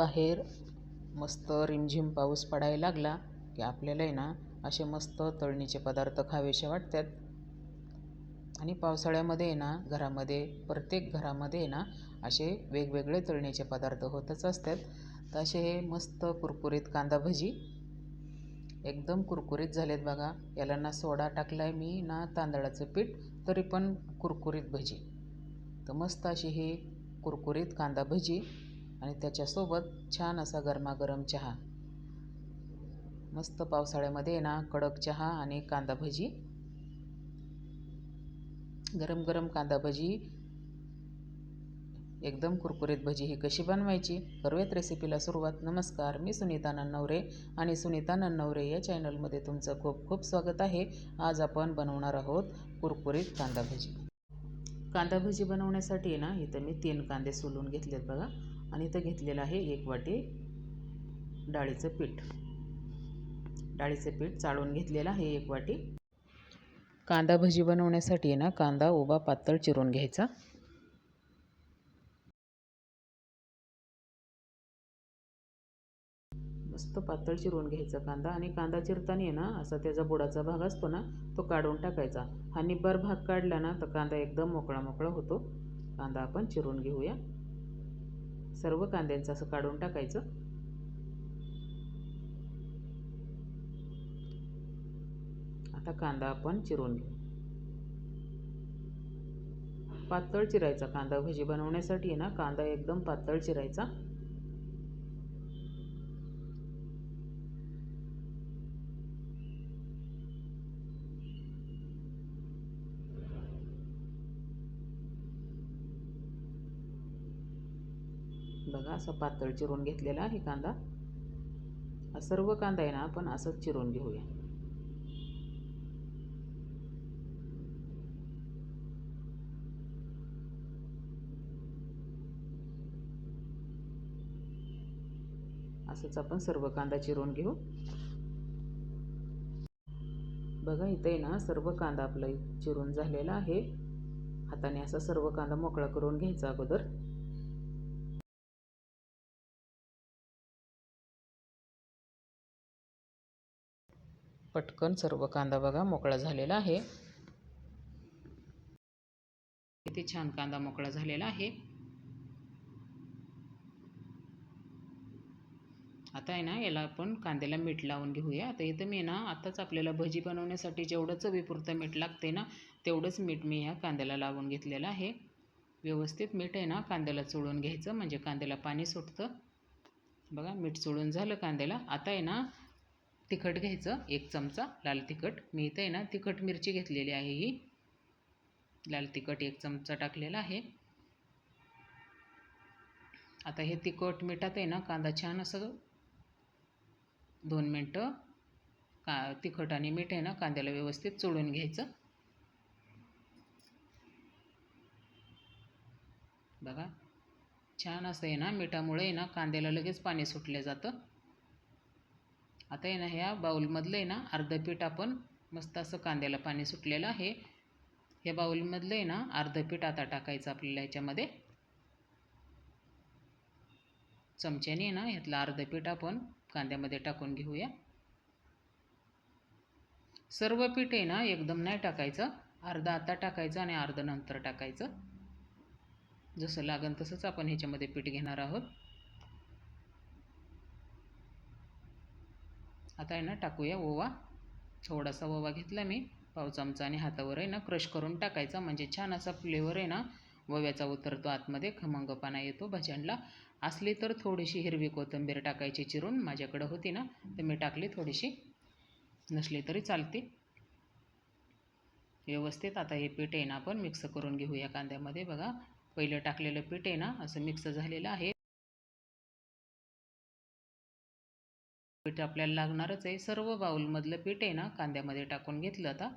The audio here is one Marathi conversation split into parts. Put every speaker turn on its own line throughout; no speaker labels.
बाहेर मस्त रिमझिम पाऊस पडायला लागला की आपल्याला आहे ना असे मस्त तळणीचे पदार्थ खावेसे वाटतात. आणि पावसाळ्यामध्ये आहे ना घरामध्ये प्रत्येक घरामध्ये आहे ना असे वेगवेगळे तळणीचे पदार्थ होतच असतात. तर असे हे मस्त कुरकुरीत कांदा भजी एकदम कुरकुरीत झालेत बघा. याला ना सोडा टाकला आहे मी ना तांदळाचं पीठ तरी पण कुरकुरीत भजी. तर मस्त अशी ही कुरकुरीत कांदा भजी आणि त्याच्यासोबत छान असा गरमागरम चहा. मस्त पावसाळ्यामध्ये ना कडक चहा आणि कांदा भजी. गरम गरम कांदा भजी. एकदम कुरकुरीत भजी ही कशी बनवायची? करूयात रेसिपीला सुरुवात. नमस्कार मी सुनीता नन्नवरे आणि सुनीता नन्नवरे या चॅनलमध्ये तुमचं खूप खूप स्वागत आहे. आज आपण बनवणार आहोत कुरकुरीत कांदा भजी. कांदा भजी बनवण्यासाठी ना इथं मी तीन कांदे सोलून घेतलेत बघा. आणि इथं घेतलेलं आहे एक वाटी डाळीचं पीठ. डाळीचं पीठ चाळून घेतलेलं आहे एक वाटी. कांदा भजी बनवण्यासाठी ना कांदा उभा पातळ चिरून घ्यायचा. मस्त पातळ चिरून घ्यायचा कांदा आणि कांदा चिरताना आहे ना असा त्याचा बुडाचा भाग असतो ना तो काढून टाकायचा. हा निब्बर भाग काढला ना तर कांदा एकदम मोकळा मोकळा होतो. कांदा आपण चिरून घेऊया. सर्व कांद्यांचं असं काढून टाकायचं. आता कांदा आपण चिरून घेऊ. पातळ चिरायचा कांदा भजी बनवण्यासाठी ना कांदा एकदम पातळ चिरायचा. बघा असं पातळ चिरून घेतलेला आहे कांदा. सर्व कांदा आहे ना आपण असंच चिरून घेऊया. असंच आपण सर्व कांदा चिरून घेऊ. बघा इथे ना सर्व कांदा आपलं चिरून झालेला आहे. हाताने असा सर्व कांदा मोकळा करून घ्यायचा अगोदर. पटकन सर्व कांदा बघा मोकळा झालेला आहे. किती छान कांदा मोकळा झालेला आहे. आता आहे ना याला आपण कांद्याला मीठ लावून घेऊया. आता इथं मी ना आताच आपल्याला भजी बनवण्यासाठी जेवढं चवीपुरतं मीठ लागते ना तेवढंच मीठ मी ह्या कांद्याला लावून घेतलेलं आहे. व्यवस्थित मीठ आहे ना कांद्याला चोळून घ्यायचं म्हणजे कांद्याला पाणी सुटतं. बघा मीठ चोळून झालं कांद्याला. आता आहे ना तिखट घ्यायचं एक चमचा लाल तिखट. मी इथं आहे ना तिखट मिरची घेतलेली आहे ही. लाल तिखट एक चमचा टाकलेला आहे. आता हे तिखट मिठात आहे ना कांदा छान असं दोन मिनटं का तिखट आणि मीठ आहे ना कांद्याला व्यवस्थित चोळून घ्यायचं. बघा छान असं आहे ना मिठामुळे आहे ना कांद्याला लगेच पाणी सुटलं जातं. आता आहे ना ह्या बाऊलमधलं आहे ना अर्धं पीठ आपण मस्त असं कांद्याला पाणी सुटलेलं आहे. ह्या बाऊलमधलं आहे ना अर्धं पीठ आता टाकायचं आपल्याला ह्याच्यामध्ये चमच्याने ना ह्यातलं अर्धं पीठ आपण कांद्यामध्ये टाकून घेऊया. सर्व पीठ आहे ना एकदम नाही टाकायचं. अर्धा आता टाकायचं आणि अर्धं नंतर टाकायचं. जसं लागेल तसंच आपण ह्याच्यामध्ये पीठ घेणार आहोत. आता आहे ना टाकूया ओवा. थोडासा ओवा घेतला मी. पाव चमचा आणि हातावर आहे ना क्रश करून टाकायचा. म्हणजे छान असा फ्लेवर आहे ना ओव्याचा उतरतो आतमध्ये. खमंगपणा येतो भजनला असली तर थोडीशी हिरवी कोथिंबीर टाकायची चिरून माझ्याकडं होती ना तर मी टाकली थोडीशी. नसली तरी चालते. व्यवस्थित आता हे पीठ आहे ना आपण मिक्स करून घेऊया कांद्यामध्ये. बघा पहिलं टाकलेलं पीठ आहे ना असं मिक्स झालेलं आहे. पीठ आपल्याला लागणारच आहे. सर्व बाऊलमधलं पीठ आहे ना कांद्यामध्ये टाकून घेतलं आता.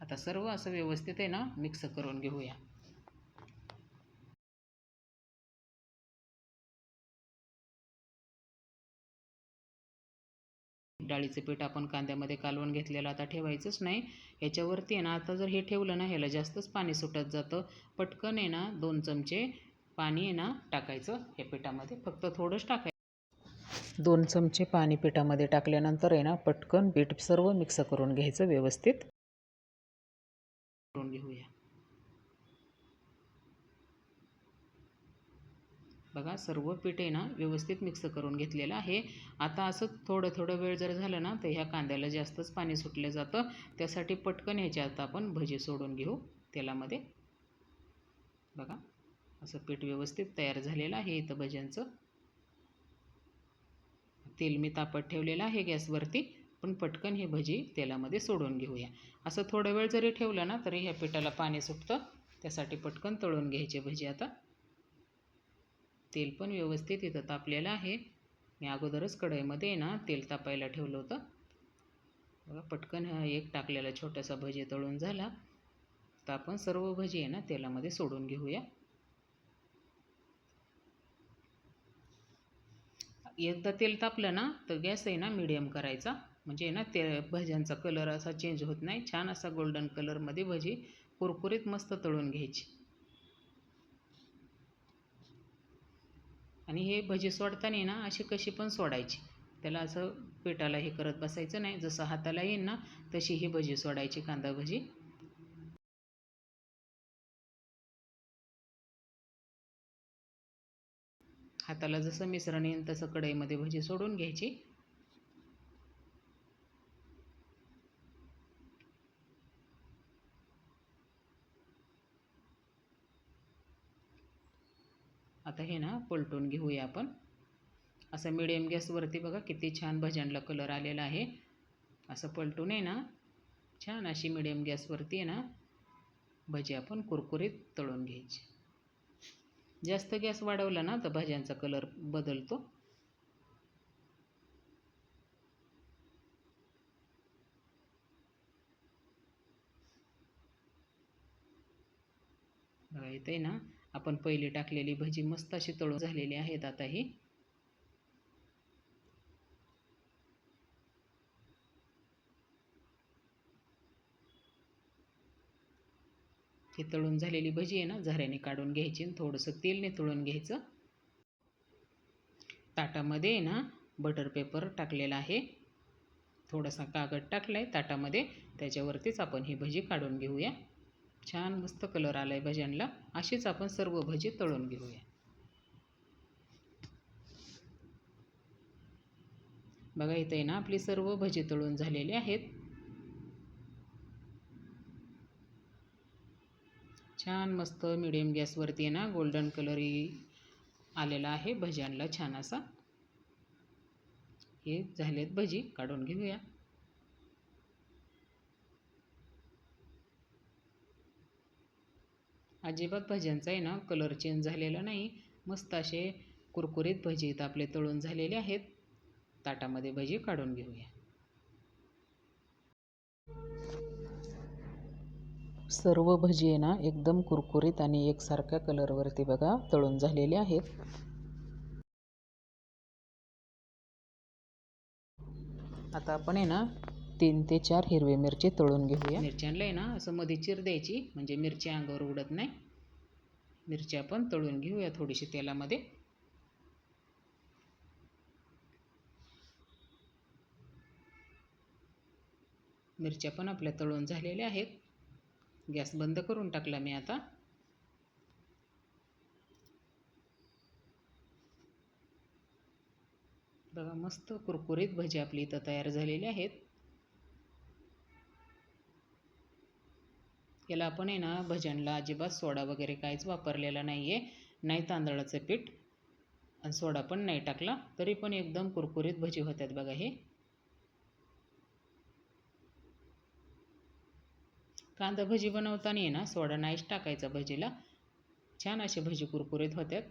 आता सर्व असं व्यवस्थित आहे ना मिक्स करून घेऊया. डाळीचं पीठ आपण कांद्यामध्ये कालवून घेतलेलं आता ठेवायचंच नाही. ह्याच्यावरती आहे ना आता जर हे ठेवलं ना ह्याला जास्तच पाणी सुटत जातं. पटकन आहे ना दोन चमचे पाणी आहे ना टाकायचं या पिठामध्ये. फक्त थोडंच टाकायचं. दोन चमचे पाणी पिठामध्ये टाकल्यानंतर आहे ना पटकन पीठ सर्व मिक्स करून घ्यायचं व्यवस्थित. करून घेऊया. बघा सर्व पीठ आहे ना व्यवस्थित मिक्स करून घेतलेलं आहे. आता असं थोडं थोडं वेळ जर झालं ना तर ह्या कांद्याला जास्तच पाणी सुटलं जातं. त्यासाठी पटकन ह्याच्यात आपण भजी सोडून घेऊ तेलामध्ये. बघा असं पीठ व्यवस्थित तयार झालेलं आहे इथं भज्यांचं. तेल मी तापत ठेवलेलं आहे गॅसवरती पण पटकन हे भजी तेलामध्ये सोडून घेऊया. असं थोडं वेळ जरी ठेवलं ना तरी ह्या पिठाला पाणी सुटतं. त्यासाठी पटकन तळून घ्यायचे भजी आता. तेल पण व्यवस्थित इथं तापलेलं आहे. मी अगोदरच कढईमध्ये ना तेल तापायला ठेवलं होतं. बघा पटकन हा एक टाकलेला छोटासा भजी तळून झाला. तर आपण सर्व भजी आहे ना तेलामध्ये सोडून घेऊया. एकदा तेल तापलं ना तर गॅस आहे ना मिडियम करायचा. म्हणजे ना ते भज्यांचा कलर असा चेंज होत नाही. छान असा गोल्डन कलरमध्ये भजी कुरकुरीत मस्त तळून घ्यायची. आणि हे भजी सोडताना ना अशी कशी पण सोडायची. त्याला असं पेटाला हे करत बसायचं नाही. जसं हाताला येईल ना तशी ही भजी सोडायची कांदा भजी. हाताला जसं मिश्रण येईल तसं कढईमध्ये भजी सोडून घ्यायची. आता हे ना पलटून घेऊया आपण. असं मिडियम गॅसवरती बघा किती छान भजनला कलर आलेला आहे. असं पलटून आहे ना छान अशी मिडियम गॅसवरती आहे ना भजी आपण कुरकुरीत तळून घ्यायची. जास्त गॅस वाढवला ना तर भाज्यांचा कलर बदलतो. बघा इथे ना आपण पहिली टाकलेली भजी मस्त अशी तळून झालेली आहेत आता ही. ही तळून झालेली भजी आहे ना झऱ्याने काढून घ्यायची आणि थोडंसं तेल तळून घ्यायचं. ताटामध्ये आहे ना बटर पेपर टाकलेला आहे. थोडासा कागद टाकला आहे ताटामध्ये त्याच्यावरतीच आपण ही भजी काढून घेऊया. छान मस्त कलर आला आहे भज्यांना अशीच आपण सर्व भजी तळून घेऊया. बघा इथे आहे ना आपली सर्व भजी तळून झालेली आहेत. छान मस्त मिडियम गॅसवरती आहे ना गोल्डन कलरही आलेला आहे भज्यांना छान असा. हे झालेत भजी काढून घेऊया. अजिबात भज्यांचा आहे ना कलर चेंज झालेला नाही. मस्त असे कुरकुरीत भजी इथं आपले तळून झालेले आहेत. ताटामध्ये भजी काढून घेऊया. सर्व भजी आहे ना एकदम कुरकुरीत आणि एकसारख्या कलरवरती बघा तळून झालेले आहेत. आता आपण आहे ना तीन ते चार हिरवे मिरची तळून घेऊया. मिरच्यांना आहे ना असं मध्ये चिर द्यायची म्हणजे मिरची अंगावर उडत नाही. मिरची आपण तळून घेऊया थोडीशी तेलामध्ये. मिरच्या पण आपल्या तळून झालेल्या आहेत. गॅस बंद करून टाकला मी आता. बघा मस्त कुरकुरीत भजी आपली इथं तयार झालेली आहेत. याला आपण आहे ना भजनला अजिबात सोडा वगैरे काहीच वापरलेला नाही आहे नाही तांदळाचं पीठ आणि सोडा पण नाही टाकला तरी पण एकदम कुरकुरीत भजी होतात बघा हे. कांदा भजी बनवताना ना सोडा नाहीच टाकायचा भजीला. छान असे भजी कुरकुरीत होतात.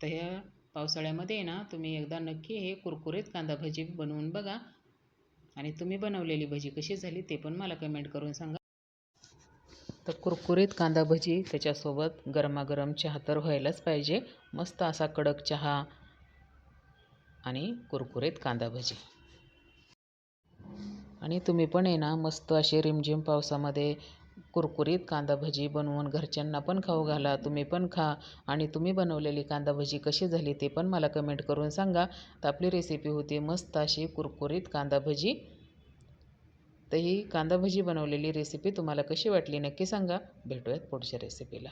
तर ह्या पावसाळ्यामध्ये आहे ना तुम्ही एकदा नक्की हे कुरकुरीत कांदा भजी बनवून बघा. आणि तुम्ही बनवलेली भजी कशी झाली ते पण मला कमेंट करून सांगा. तर कुरकुरीत कांदा भजी त्याच्यासोबत गरमागरम चहा तर व्हायलाच पाहिजे. मस्त असा कडक चहा आणि कुरकुरीत कांदा भजी. आणि तुम्ही पण आहे ना मस्त असे रिमझिम पावसामध्ये कुरकुरीत कांदा भजी बनवून घरच्यांना पण खाऊ घाला तुम्ही पण खा. आणि तुम्ही बनवलेली कांदा भजी कशी झाली ते पण मला कमेंट करून सांगा. तर आपली रेसिपी होती मस्त अशी कुरकुरीत कांदा भजी. तर ही कांदा भजी बनवलेली रेसिपी तुम्हाला कशी वाटली नक्की सांगा. भेटूयात पुढच्या रेसिपीला